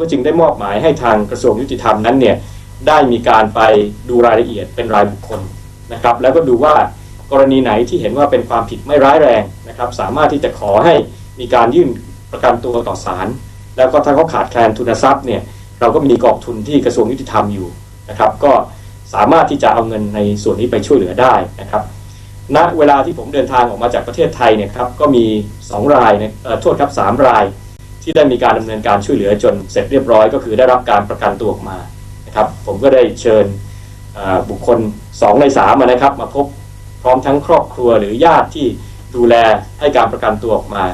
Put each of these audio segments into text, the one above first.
ก็จึงได้มอบหมายให้ทางกระทรวงยุติธรรมนั้นเนี่ยได้มีการไปดูรายละเอียดเป็นรายบุคคลนะครับ แล้วก็ดูว่ากรณีไหนที่เห็นว่าเป็นความผิดไม่ร้ายแรงนะครับ สามารถที่จะขอให้มีการยื่นประกันตัวต่อศาลแล้วก็ถ้าเขาขาดแคลนทุนทรัพย์เนี่ยเราก็มีกองทุนที่กระทรวงยุติธรรมอยู่นะครับ ก็สามารถที่จะเอาเงินในส่วนนี้ไปช่วยเหลือได้นะครับณเวลาที่ผมเดินทางออกมาจากประเทศไทยเนี่ยครับก็มี 2 รายนะโทษครับ3ราย ที่ได้มีการดำเนินการช่วยเหลือจนเสร็จเรียบร้อย ก็คือได้รับการประกันตัวออกมานะครับผมก็ได้เชิญบุคคล 2 ใน3มานะครับ มาพบพร้อมทั้งครอบครัวหรือญาติที่ดูแลให้การประกันตัวออกมา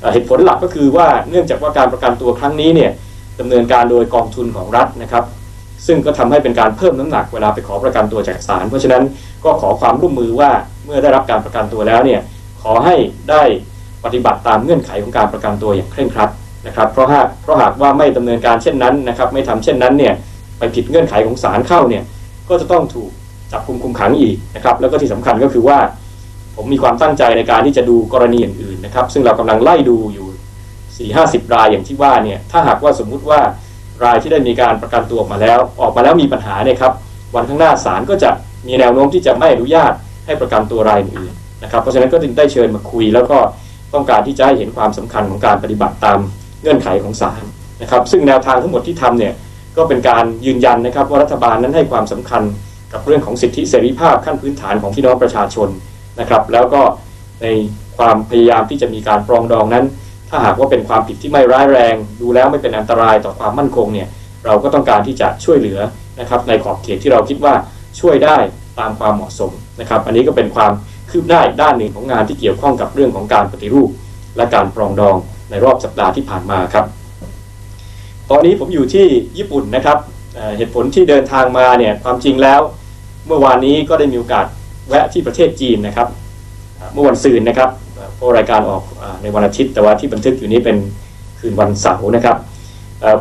เอ่อเหตุผลหลักก็คือว่าเนื่องจากว่าการประกันตัวครั้งนี้เนี่ยดำเนินการโดยกองทุนของรัฐนะครับ ซึ่งก็ทำให้เป็นการเพิ่มน้ำหนักเวลาไปขอประกันตัวจากศาลเพราะฉะนั้นก็ขอความร่วมมือว่าเมื่อได้รับการประกันตัวแล้วเนี่ยขอให้ได้ปฏิบัติตามเงื่อนไขของการประกันตัวอย่างเคร่งครัด นะครับเพราะหากเพราะหากว่าไม่ดำเนินการเช่นนั้นนะครับไม่ทำเช่นนั้นเนี่ยไปผิดเงื่อนไขของศาลเข้าเนี่ยก็จะต้องถูกจับคุมคุมขังอีกนะครับแล้วก็ที่สำคัญก็คือว่า ผมมีความตั้งใจในการที่จะดูกรณีอื่นๆนะครับซึ่งเรากำลังไล่ดูอยู่ 4 5 0 รายอย่างที่ว่าเนี่ยถ้าหากว่าสมมุติว่ารายที่ได้มีการประกันตัวออกมาแล้ว ออกมาแล้วมีปัญหาเนี่ยครับวันข้างหน้าศาลก็จะมีแนวโน้มที่จะไม่อนุญาตให้ประกันตัวรายอื่นนะครับเพราะฉะนั้นก็จึงได้เชิญมาคุย แล้วก็ต้องการที่จะให้เห็นความสำคัญของการปฏิบัติตาม เงื่อนไขของศาลนะครับซึ่งแนวทางทั้งหมดที่ทำเนี่ยก็เป็นการยืนยันนะครับว่ารัฐบาลนั้นให้ความสำคัญกับเรื่องของสิทธิเสรีภาพขั้นพื้นฐานของพี่น้องประชาชนนะครับแล้วก็ในความพยายามที่จะมีการปรองดองนั้น ถ้าหากว่าเป็นความผิดที่ไม่ร้ายแรง ดูแล้วไม่เป็นอันตรายต่อความมั่นคงเนี่ยเราก็ต้องการที่จะช่วยเหลือนะครับในขอบเขตที่เราคิดว่าช่วยได้ตามความเหมาะสมนะครับ อันนี้ก็เป็นความคืบหน้าอีกด้านหนึ่งของงานที่เกี่ยวข้องกับเรื่องของการปฏิรูป และการปรองดอง ในรอบสัปดาห์ที่ผ่านมาครับ ตอนนี้ผมอยู่ที่ญี่ปุ่นนะครับเเหตุผลที่เดินทางมาเนี่ยความจริงแล้ว เมื่อวานนี้ก็ได้มีโอกาสแวะที่ประเทศจีนนะครับ เมื่อวันซืนนะครับเพราะรายการออกในวันอาทิตย์แต่ว่าที่บันทึกอยู่นี้เป็นคืนวันเสาร์นะครับ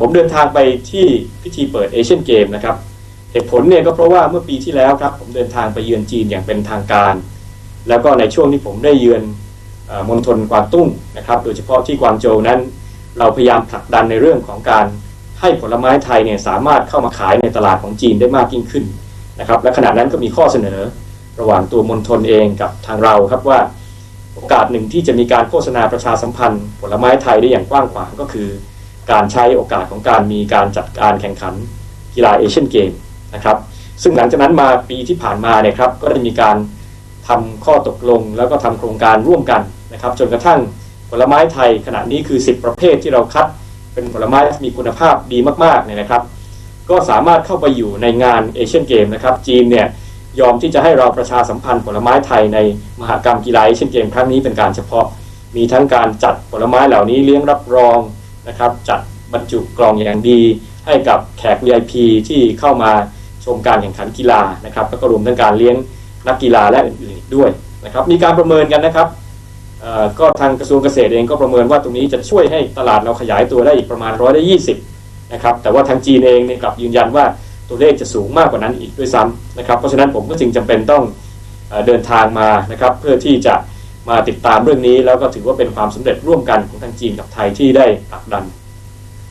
ผมเดินทางไปที่พิธีเปิดเอเชียนเกมนะครับเหตุผลเนี่ยก็เพราะว่าเมื่อปีที่แล้วครับผมเดินทางไปเยือนจีนอย่างเป็นทางการ แล้วก็ในช่วงที่ผมได้เยือน มณฑลกวางตุ้งนะครับ โดยเฉพาะที่กวางโจวนั้น เราพยายามผลักดันในเรื่องของการให้ผลไม้ไทยเนี่ยสามารถเข้ามาขายในตลาดของจีนได้มากยิ่งขึ้นนะครับ และขณะนั้นก็มีข้อเสนอระหว่างตัวมณฑลเองกับทางเราครับว่าโอกาสหนึ่งที่จะมีการโฆษณาประชาสัมพันธ์ผลไม้ไทยได้อย่างกว้างขวางก็คือ การใช้โอกาสของการมีการจัดการแข่งขันกีฬาเอเชียนเกมนะครับ ซึ่งหลังจากนั้นมาปีที่ผ่านมาเนี่ยครับก็ได้มีการทำข้อตกลงแล้วก็ทำโครงการร่วมกัน นะครับจนกระทั่งผลไม้ไทยขณะนี้คือ 10 ประเภทที่เราคัด เป็นผลไม้ที่มีคุณภาพดีมากๆเนี่ยนะครับ ก็สามารถเข้าไปอยู่ในงานเอเชียนเกมนะครับจีนเนี่ยยอมที่จะให้เราประชาสัมพันธ์ผลไม้ไทยในมหกรรมกีฬาเอเชียนเกมครั้งนี้เป็นการเฉพาะ มีทั้งการจัดผลไม้เหล่านี้เลี้ยงรับรองนะครับจัดบรรจุกล่องอย่างดี ให้กับแขก VIP ที่เข้ามาชมการแข่งขันกีฬานะครับแล้วก็รวมทั้งการเลี้ยงนักกีฬาและอื่นๆอีกด้วยนะครับมีการประเมินกันนะครับ ก็ทางกระทรวงเกษตรเองก็ประเมินว่าตรงนี้จะช่วยให้ตลาดเราขยายตัวได้อีกประมาณร้อยละยี่สิบนะครับแต่ว่าทางจีนเองเนี่ยกลับยืนยันว่าตัวเลขจะสูงมากกว่านั้นอีกด้วยซ้ำนะครับเพราะฉะนั้นผมก็จึงจำเป็นต้องเอเดินทางมานะครับเพื่อที่จะมาติดตามเรื่องนี้ แล้วก็ถือว่าเป็นความสำเร็จร่วมกันของทางจีนกับไทยที่ได้ผลักดัน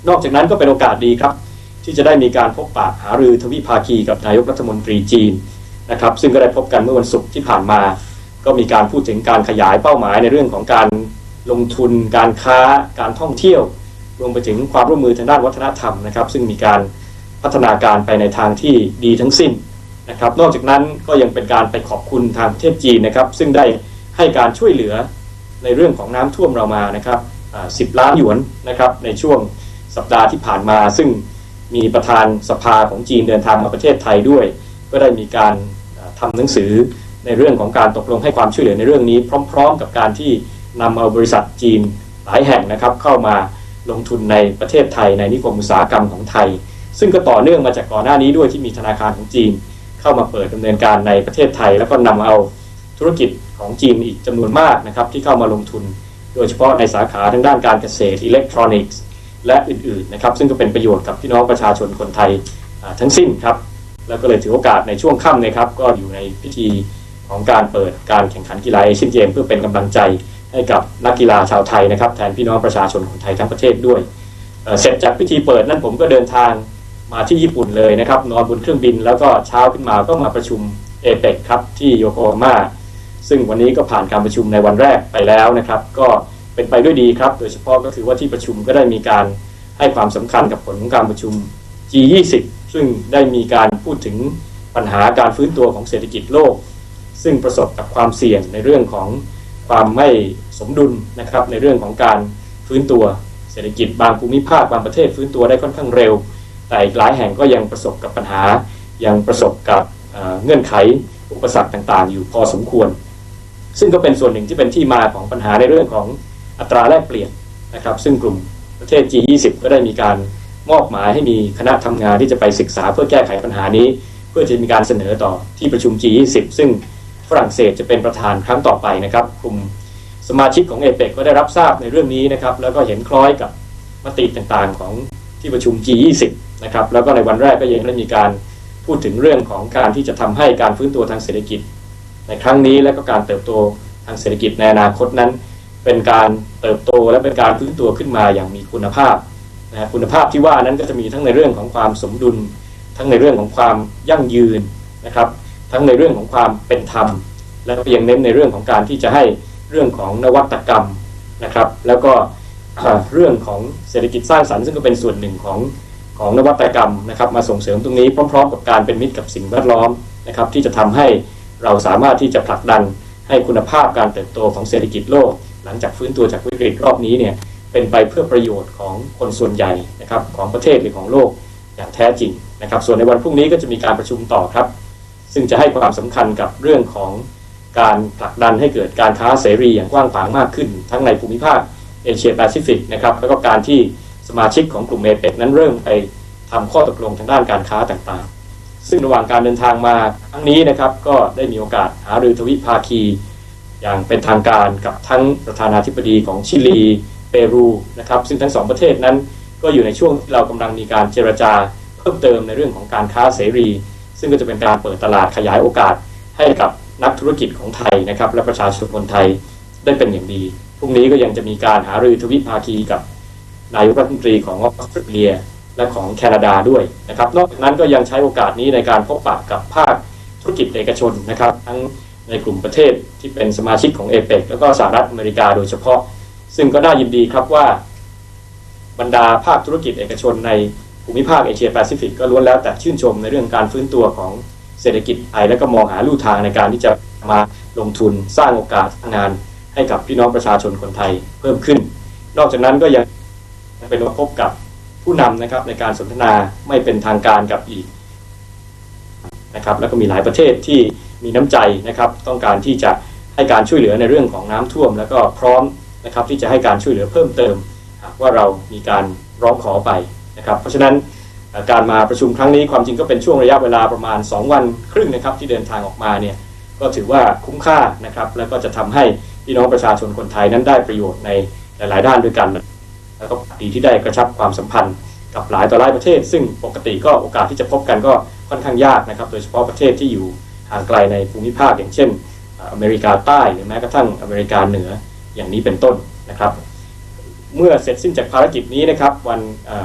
นอกจากนั้นก็เป็นโอกาสดีครับ ที่จะได้มีการพบปะหารือทวิภาคีกับนายกรัฐมนตรีจีนนะครับซึ่งก็ได้พบกันเมื่อวันศุกร์ที่ผ่านมา ก็มีการพูดถึงการขยายเป้าหมายในเรื่องของการลงทุน การค้าการท่องเที่ยว รวมไปถึงความร่วมมือทางด้านวัฒนธรรมนะครับ ซึ่งมีการพัฒนาการไปในทางที่ดีทั้งสิ้นนะครับ นอกจากนั้นก็ยังเป็นการไปขอบคุณทางประเทศจีนนะครับ ซึ่งได้ให้การช่วยเหลือในเรื่องของน้ำท่วมเรามานะครับอ่า10ล้านหยวนนะครับในช่วงสัปดาห์ที่ผ่านมา ซึ่งมีประธานสภาของจีนเดินทางมาประเทศไทยด้วย ก็ได้มีการอ่าทำหนังสือ ในเรื่องของการตกลงให้ความช่วยเหลือในเรื่องนี้ พร้อม ๆ กับการที่นำเอาบริษัทจีนหลายแห่งนะครับ เข้ามาลงทุนในประเทศไทยในนิคมอุตสาหกรรมของไทย ซึ่งก็ต่อเนื่องมาจากก่อนหน้านี้ด้วยที่มีธนาคารของจีน เข้ามาเปิดดำเนินการในประเทศไทย แล้วก็นำเอาธุรกิจของจีนอีกจำนวนมากนะครับที่เข้ามาลงทุน โดยเฉพาะในสาขาทางด้านการเกษตรอิเล็กทรอนิกส์และอื่นๆนะครับซึ่งก็เป็นประโยชน์กับพี่น้องประชาชนคนไทยทั้งสิ้นครับแล้วก็เลยถือโอกาสในช่วงค่ำนะครับก็อยู่ในพิธี ของการเปิดการแข่งขันกีฬาเอเชียนเกมเพื่อเป็นกำลังใจให้กับนักกีฬาชาวไทยนะครับ แทนพี่น้องประชาชนคนไทยทั้งประเทศด้วยเเสร็จจากพิธีเปิดนั้นผมก็เดินทางมาที่ญี่ปุ่นเลยนะครับ นอนบนเครื่องบิน แล้วก็เช้าขึ้นมาก็มาประชุมเอเปกครับที่โยโกฮาม่าซึ่งวันนี้ก็ผ่านการประชุมในวันแรกไปแล้วนะครับ ก็เป็นไปด้วยดีครับ โดยเฉพาะก็คือว่าที่ประชุมก็ได้มีการให้ความสำคัญกับผลของการประชุม G20 ซึ่งได้มีการพูดถึงปัญหาการฟื้นตัวของเศรษฐกิจโลก ซึ่งประสบกับความเสี่ยงในเรื่องของความไม่สมดุลนะครับ ในเรื่องของการฟื้นตัวเศรษฐกิจบางภูมิภาคบางประเทศฟื้นตัวได้ค่อนข้างเร็ว แต่อีกหลายแห่งก็ยังประสบกับปัญหา ยังประสบกับเงื่อนไขอุปสรรคต่างๆ อยู่พอสมควร ซึ่งก็เป็นส่วนหนึ่งที่เป็นที่มาของปัญหาในเรื่องของอัตราแลกเปลี่ยนนะครับ ซึ่งกลุ่มประเทศ G20 ก็ได้มีการมอบหมายให้มีคณะทำงานที่จะไปศึกษาเพื่อแก้ไขปัญหานี้ เพื่อจะมีการเสนอต่อที่ประชุม G20 ซึ่ง ฝรั่งเศสจะเป็นประธานครั้งต่อไปนะครับกลุ่มสมาชิกของเอเปกก็ได้รับทราบในเรื่องนี้นะครับ แล้วก็เห็นคล้อยกับมติต่างๆของที่ประชุม G20 นะครับ แล้วก็ในวันแรกก็ยังได้มีการพูดถึงเรื่องของการที่จะทำให้การฟื้นตัวทางเศรษฐกิจ ในครั้งนี้และก็การเติบโตทางเศรษฐกิจในอนาคตนั้น เป็นการเติบโตและเป็นการฟื้นตัวขึ้นมาอย่างมีคุณภาพนะฮะคุณภาพที่ว่านั้นก็จะมีทั้งในเรื่องของความสมดุล ทั้งในเรื่องของความยั่งยืนนะครับ ทั้งในเรื่องของความเป็นธรรม และก็ยังเน้นในเรื่องของการที่จะให้เรื่องของนวัตกรรมนะครับ แล้วก็เรื่องของเศรษฐกิจสร้างสรรค์ซึ่งก็เป็นส่วนหนึ่งของของนวัตกรรมนะครับมาส่งเสริมตรงนี้พร้อมๆ กับการเป็นมิตรกับสิ่งแวดล้อมนะครับที่จะทำให้เราสามารถที่จะผลักดันให้คุณภาพการเติบโตของเศรษฐกิจโลก หลังจากฟื้นตัวจากวิกฤตรอบนี้เนี่ยเป็นไปเพื่อประโยชน์ของคนส่วนใหญ่นะครับของประเทศหรือของโลกอย่างแท้จริงนะครับ ส่วนในวันพรุ่งนี้ก็จะมีการประชุมต่อครับ ซึ่งจะให้ความสำคัญกับเรื่องของการผลักดันให้เกิดการค้าเสรีอย่างกว้างขวางมากขึ้น ทั้งในภูมิภาคเอเชียแปซิฟิกนะครับแล้วก็การที่สมาชิกของกลุ่มเอเปกนั้นเริ่มไปทำข้อตกลงทางด้านการค้าต่างๆ ซึ่งระหว่างการเดินทางมาครั้งนี้นะครับก็ได้มีโอกาสหารือทวิภาคี อย่างเป็นทางการกับทั้งประธานาธิบดีของชิลีเปรูนะครับซึ่งทั้งสองประเทศนั้นก็อยู่ในช่วงที่เรากำลังมีการเจรจาเพิ่มเติมในเรื่องของการค้าเสรี ซึ่งก็จะเป็นการเปิดตลาดขยายโอกาสให้กับนักธุรกิจของไทยนะครับ และประชาชนคนไทยได้เป็นอย่างดีพรุ่งนี้ก็ยังจะมีการหารือทวิภาคีกับนายกรัฐมนตรีของออสเตรเลียและของแคนาดาด้วยนะครับ นอกจากนั้นก็ยังใช้โอกาสนี้ในการพบปะกับภาคธุรกิจเอกชนนะครับ ทั้งในกลุ่มประเทศที่เป็นสมาชิกของเอเปกแล้วก็สหรัฐอเมริกาโดยเฉพาะ ซึ่งก็น่ายินดีครับว่า บรรดาภาคธุรกิจเอกชนใน ภูมิภาคเอเชียแปซิฟิกก็ล้วนแล้วแต่ชื่นชมในเรื่องการฟื้นตัวของเศรษฐกิจไทยและก็มองหาลู่ทางในการที่จะมาลงทุนสร้างโอกาสงานให้กับพี่น้องประชาชนคนไทยเพิ่มขึ้น นอกจากนั้นก็ยังเป็นมาพบกับผู้นำนะครับในการสนทนาไม่เป็นทางการกับอีกนะครับแล้วก็มีหลายประเทศที่มีน้ำใจนะครับต้องการที่จะให้การช่วยเหลือในเรื่องของน้ำท่วม แล้วก็พร้อมนะครับที่จะให้การช่วยเหลือเพิ่มเติมหากว่าเรามีการร้องขอไป นะครับเพราะฉะนั้นการมาประชุมครั้งนี้ความจริงก็เป็นช่วงระยะเวลาประมาณ 2 วันครึ่งนะครับที่เดินทางออกมาเนี่ยก็ถือว่าคุ้มค่านะครับแล้วก็จะทำให้พี่น้องประชาชนคนไทยนั้นได้ประโยชน์ในหลาย ๆ ด้านด้วยกัน แล้วก็ดีที่ได้กระชับความสัมพันธ์กับหลายต่อหลายประเทศ ซึ่งปกติก็โอกาสที่จะพบกันก็ค่อนข้างยากนะครับ โดยเฉพาะประเทศที่อยู่ห่างไกลในภูมิภาคอย่างเช่น อเมริกาใต้หรือแม้กระทั่งอเมริกาเหนืออย่างนี้เป็นต้นนะครับ เมื่อเสร็จสิ้นจากภารกิจนี้นะครับ วัน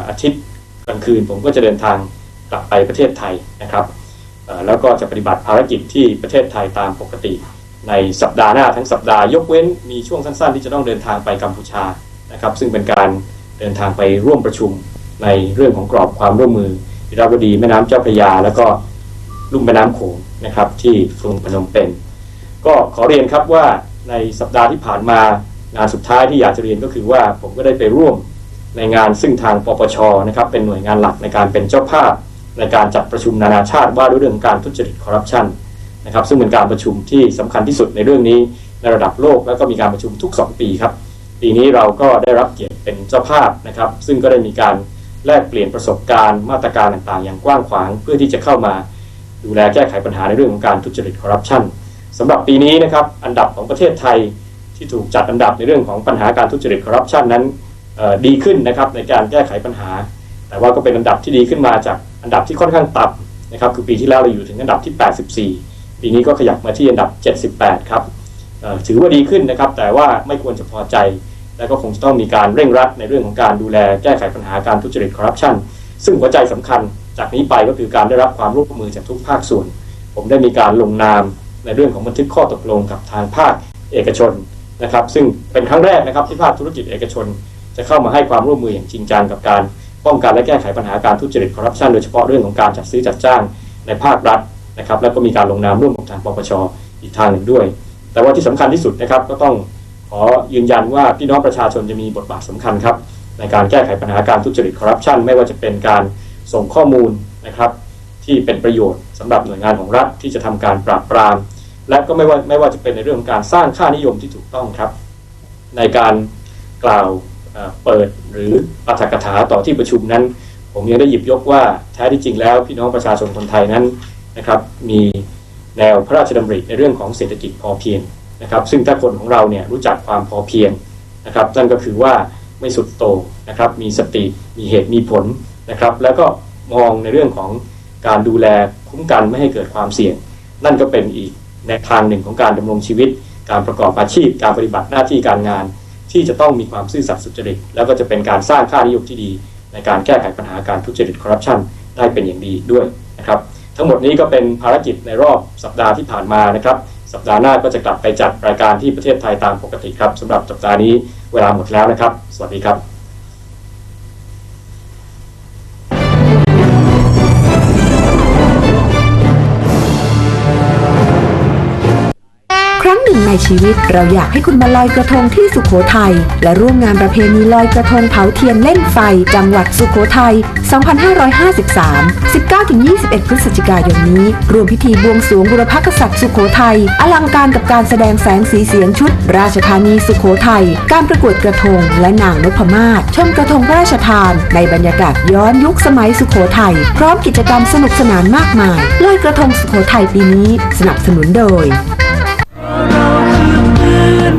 อาทิตย์กลางคืน ผมก็จะเดินทางกลับไปประเทศไทยนะครับแล้วก็จะปฏิบัติภารกิจที่ประเทศไทยตามปกติ ในสัปดาห์หน้าทั้งสัปดาห์ยกเว้นมีช่วงสั้นๆ ที่จะต้องเดินทางไปกัมพูชานะครับ ซึ่งเป็นการเดินทางไปร่วมประชุมในเรื่องของกรอบความร่วมมืออิราวดีแม่น้ำเจ้าพระยา แล้วก็ลุ่มแม่น้ำโขงนะครับ ที่กรุงพนมเปญก็ขอเรียนครับว่าในสัปดาห์ที่ผ่านมา งานสุดท้ายที่อยากจะเรียนก็คือว่าผมก็ได้ไปร่วมในงานซึ่งทางปปชนะครับเป็นหน่วยงานหลักในการเป็นเจ้าภาพ ในการจัดประชุมนานาชาติว่าด้วยเรื่องการทุจริตคอร์รัปชันนะครับซึ่งเป็นการประชุมที่สำคัญที่สุดในเรื่องนี้ในระดับโลก แล้วก็มีการประชุมทุก 2 ปีครับ ปีนี้เราก็ได้รับเกียรติเป็นเจ้าภาพนะครับ ซึ่งก็ได้มีการแลกเปลี่ยนประสบการณ์มาตรการต่างๆ อย่างกว้างขวาง เพื่อที่จะเข้ามาดูแลแก้ไขปัญหาในเรื่องของการทุจริตคอร์รัปชันสำหรับปีนี้นะครับอันดับของประเทศไทย ที่ถูกจัดอันดับในเรื่องของปัญหาการทุจริตคอร์รัปชันนั้นดีขึ้นนะครับในการแก้ไขปัญหา แต่ว่าก็เป็นอันดับที่ดีขึ้นมาจากอันดับที่ค่อนข้างต่ำนะครับคือปีที่แล้วเราอยู่ถึงอันดับที่ 84 ปีนี้ก็ขยับมาที่อันดับ 78 ครับถือว่าดีขึ้นนะครับ แต่ว่าไม่ควรจะพอใจ และก็คงจะต้องมีการเร่งรัดในเรื่องของการดูแลแก้ไขปัญหาการทุจริตคอร์รัปชันซึ่งหัวใจสำคัญจากนี้ไปก็คือการได้รับความร่วมมือจากทุกภาคส่วน ผมได้มีการลงนามในเรื่องของบันทึกข้อตกลงกับทางภาคเอกชน นะครับ ซึ่งเป็นครั้งแรกนะครับที่ภาคธุรกิจเอกชน จะเข้ามาให้ความร่วมมืออย่างจริงจังกับการป้องกันและแก้ไขปัญหาการทุจริตคอร์รัปชันโดยเฉพาะเรื่องของการจัดซื้อจัดจ้างในภาครัฐนะครับ แล้วก็มีการลงนามร่วมกับทางปปชอีกทางหนึ่งด้วย แต่ว่าที่สำคัญที่สุดนะครับก็ต้องขอยืนยันว่าพี่น้องประชาชนจะมีบทบาทสำคัญครับในการแก้ไขปัญหาการทุจริตคอร์รัปชันไม่ว่าจะเป็นการส่งข้อมูลนะครับที่เป็นประโยชน์สำหรับหน่วยงานของรัฐที่จะทำการปราบปราม และก็ไม่ว่าไม่ว่าจะเป็นในเรื่องของการสร้างค่านิยมที่ถูกต้องครับ ในการกล่าวเปิดหรือปาฐกถาต่อที่ประชุมนั้น ผมยังได้หยิบยกว่าแท้ที่จริงแล้วพี่น้องประชาชนคนไทยนั้นนะครับ มีแนวพระราชดำริในเรื่องของเศรษฐกิจพอเพียงนะครับ ซึ่งถ้าคนของเราเนี่ยรู้จักความพอเพียงนะครับนั่นก็คือว่าไม่สุดโตนะครับ มีสติมีเหตุมีผลนะครับ แล้วก็มองในเรื่องของการดูแลคุ้มกันไม่ให้เกิดความเสี่ยง นั่นก็เป็นอีก แนทางหนึ่งของการดำรงชีวิต การประกอบอาชีพ การปฏิบัติหน้าที่การงาน ที่จะต้องมีความซื่อสัตย์สุจริต แล้วก็จะเป็นการสร้างค่านิยมที่ดี ในการแก้ไขปัญหาการทุจริตคอร์รัปชันได้เป็นอย่างดีด้วยนะครับทั้งหมดนี้ก็เป็นภารกิจในรอบสัปดาห์ที่ผ่านมานะครับสัปดาห์หน้าก็จะกลับไปจัดรายการที่ประเทศไทยตามปกติครับสำหรับสัปดาห์นี้เวลาหมดแล้วนะครับ สวัสดีครับ ครั้งหนึ่งในชีวิต เราอยากให้คุณมาลอยกระทงที่สุโขทัยและร่วมงานประเพณีลอยกระทงเผาเทียนเล่นไฟ จังหวัดสุโขทัย 2553 19-21 พฤศจิกายนนี้ รวมพิธีบวงสรวงบุรพกษัตริย์สุโขทัย อลังการกับการแสดงแสงสีเสียงชุด ราชธานีสุโขทัย การประกวดกระทงและนางนพมาศชมกระทงพระราชทาน ในบรรยากาศย้อนยุคสมัยสุโขทัย พร้อมกิจกรรมสนุกสนานมากมายลอยกระทงสุโขทัยปีนี้ สนับสนุนโดย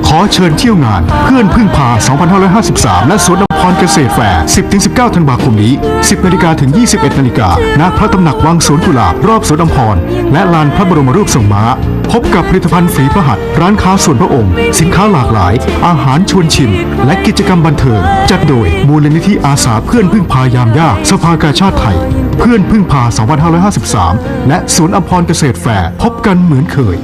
ขอเชิญเที่ยวงานเพื่อนพึ่งพา 2553 และสวนอภรเกษตรแฟร์ 10-19 ธันวาคมนี้ 10 นาฬิกาถึง 21 นาฬิกาณพระตำหนักวังสวนกุหลาบรอบสวนอภรและลานพระบรมรูปทรงม้า พบกับผลิตภัณฑ์ฝีพระหัตถ์ร้านค้าส่วนพระองค์ สินค้าหลากหลาย อาหารชวนชิม และกิจกรรมบันเทิง จัดโดยมูลนิธิอาสาเพื่อนพึ่งพายามยาก สภากาชาติไทย เพื่อนพึ่งพา 2553 และสวนอภรเกษตรแฟร์พบกันเหมือนเคย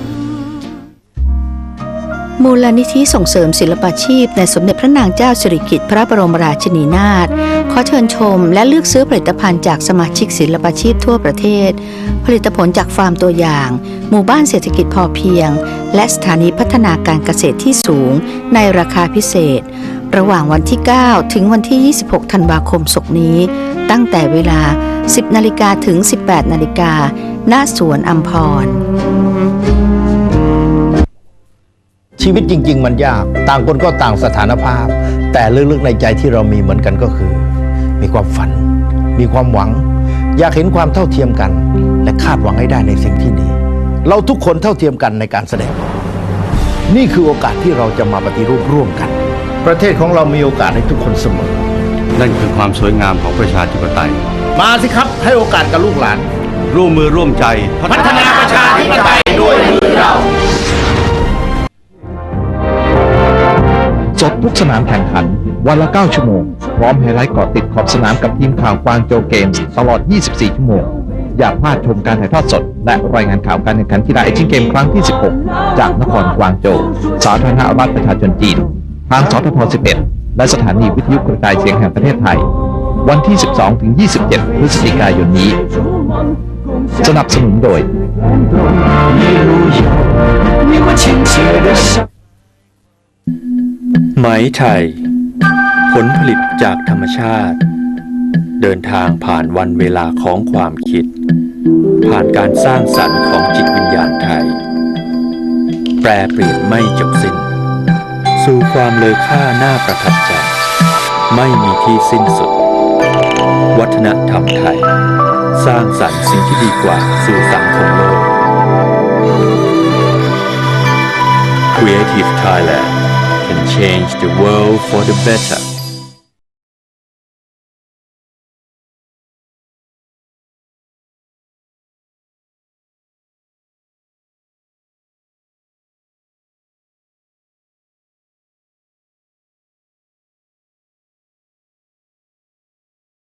มูลนิธิส่งเสริมศิลปาชีพ ในสมเด็จพระนางเจ้าสิริกิติ์พระบรมราชินีนาถขอเชิญชมและเลือกซื้อผลิตภัณฑ์จากสมาชิกศิลปาชีพทั่วประเทศ ผลิตผลจากฟาร์มตัวอย่าง หมู่บ้านเศรษฐกิจพอเพียง และสถานีพัฒนาการเกษตรที่สูง ในราคาพิเศษ ระหว่างวันที่ 9 ถึงวันที่ 26 ธันวาคมศกนี้ ตั้งแต่เวลา 10 นาฬิกาถึง 18 นาฬิกาณสวนอัมพร ชีวิตจริง ๆ มันยาก ต่างคนก็ต่างสถานภาพ แต่ลึกๆในใจที่เรามีเหมือนกันก็คือ มีความฝัน มีความหวัง อยากเห็นความเท่าเทียมกัน และคาดหวังให้ได้ในสิ่งที่ดี เราทุกคนเท่าเทียมกันในการแสดงออกนี่คือโอกาสที่เราจะมาปฏิรูปร่วมกัน ประเทศของเรามีโอกาสให้ทุกคนเสมอ นั่นคือความสวยงามของประชาธิปไตย มาสิครับให้โอกาสกับลูกหลาน ร่วมมือร่วมใจพัฒนาประชาธิปไตย สนามแข่งขัน วันละ 9 ชั่วโมง พร้อมไฮไลท์เกาะติดขอบสนามกับทีมข่าวกวางโจเกมส์ตลอด 24 ชั่วโมง อย่าพลาดชมการถ่ายทอดสด และรายงานข่าวการแข่งขันกีฬาเอเชียนเกมครั้งที่ 16 จากนครกวางโจ สาธารณรัฐประชาชนจีน ทางสทท11 และสถานีวิทยุกระจายเสียงแห่งประเทศไทย วันที่ 12-27 พฤศจิกายนนี้ สนับสนุนโดย ไหมไทย ผลผลิตจากธรรมชาติ เดินทางผ่านวันเวลาของความคิด ผ่านการสร้างสรรค์ของจิตวิญญาณไทย แปรเปลี่ยนไม่จบสิ้น สู่ความเลอค่าน่าประทับใจ ไม่มีที่สิ้นสุด วัฒนธรรมไทย สร้างสรรค์สิ่งที่ดีกว่าสู่สังคมโลก Creative Thailand can change the world for the better